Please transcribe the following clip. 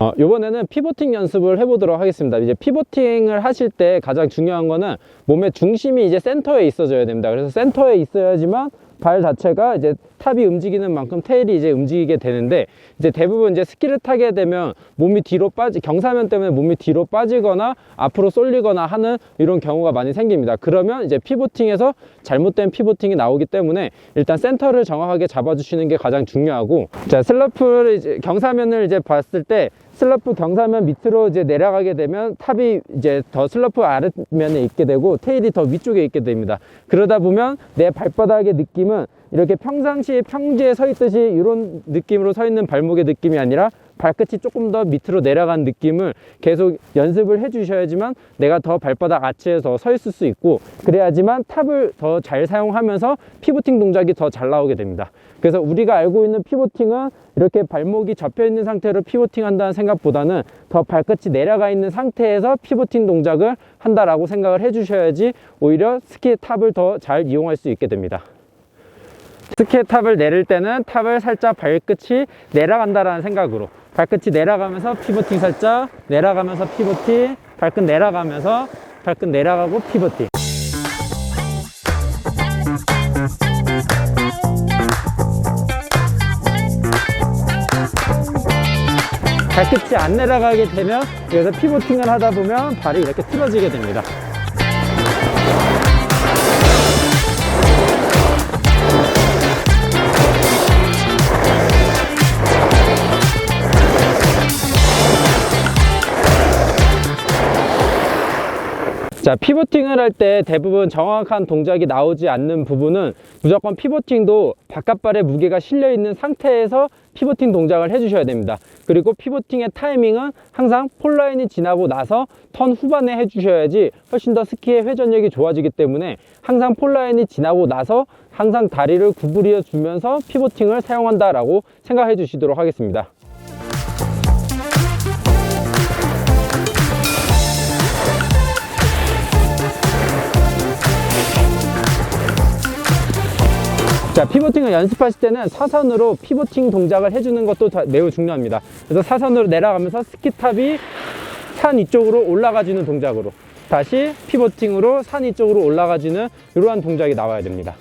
어, 이번에는 피보팅 연습을 해보도록 하겠습니다. 이제 피보팅을 하실 때 가장 중요한 거는 몸의 중심이 이제 센터에 있어줘야 됩니다. 그래서 센터에 있어야지만 발 자체가 이제 탑이 움직이는 만큼 테일이 이제 움직이게 되는데 이제 대부분 이제 스키를 타게 되면 몸이 뒤로 빠지 경사면 때문에 몸이 뒤로 빠지거나 앞으로 쏠리거나 하는 이런 경우가 많이 생깁니다. 그러면 이제 피보팅에서 잘못된 피보팅이 나오기 때문에 일단 센터를 정확하게 잡아주시는 게 가장 중요하고 자 슬러프를 이제 경사면을 이제 봤을 때 슬러프 경사면 밑으로 이제 내려가게 되면 탑이 이제 더 슬러프 아랫면에 있게 되고 테일이 더 위쪽에 있게 됩니다. 그러다 보면 내 발바닥의 느낌은 이렇게 평상시에 평지에 서 있듯이 이런 느낌으로 서 있는 발목의 느낌이 아니라 발끝이 조금 더 밑으로 내려간 느낌을 계속 연습을 해 주셔야지만 내가 더 발바닥 아치에서 서 있을 수 있고 그래야지만 탑을 더 잘 사용하면서 피보팅 동작이 더 잘 나오게 됩니다. 그래서 우리가 알고 있는 피보팅은 이렇게 발목이 접혀 있는 상태로 피보팅 한다는 생각보다는 더 발끝이 내려가 있는 상태에서 피보팅 동작을 한다라고 생각을 해 주셔야지 오히려 스키 탑을 더 잘 이용할 수 있게 됩니다. 스키 탑을 내릴 때는 탑을 살짝 발끝이 내려간다라는 생각으로 발끝이 내려가면서 피보팅 살짝 내려가면서 피보팅 발끝 내려가면서 발끝 내려가고 피보팅 발끝이 안 내려가게 되면 여기서 피보팅을 하다 보면 발이 이렇게 틀어지게 됩니다. 자, 피보팅을 할 때 대부분 정확한 동작이 나오지 않는 부분은 무조건 피보팅도 바깥발에 무게가 실려 있는 상태에서 피보팅 동작을 해주셔야 됩니다. 그리고 피보팅의 타이밍은 항상 폴라인이 지나고 나서 턴 후반에 해주셔야지 훨씬 더 스키의 회전력이 좋아지기 때문에 항상 폴라인이 지나고 나서 항상 다리를 구부려 주면서 피보팅을 사용한다라고 생각해 주시도록 하겠습니다. 자, 피보팅을 연습하실 때는 사선으로 피보팅 동작을 해주는 것도 다- 매우 중요합니다. 그래서 사선으로 내려가면서 스키탑이 산 이쪽으로 올라가지는 동작으로 다시 피보팅으로 산 이쪽으로 올라가지는 이러한 동작이 나와야 됩니다.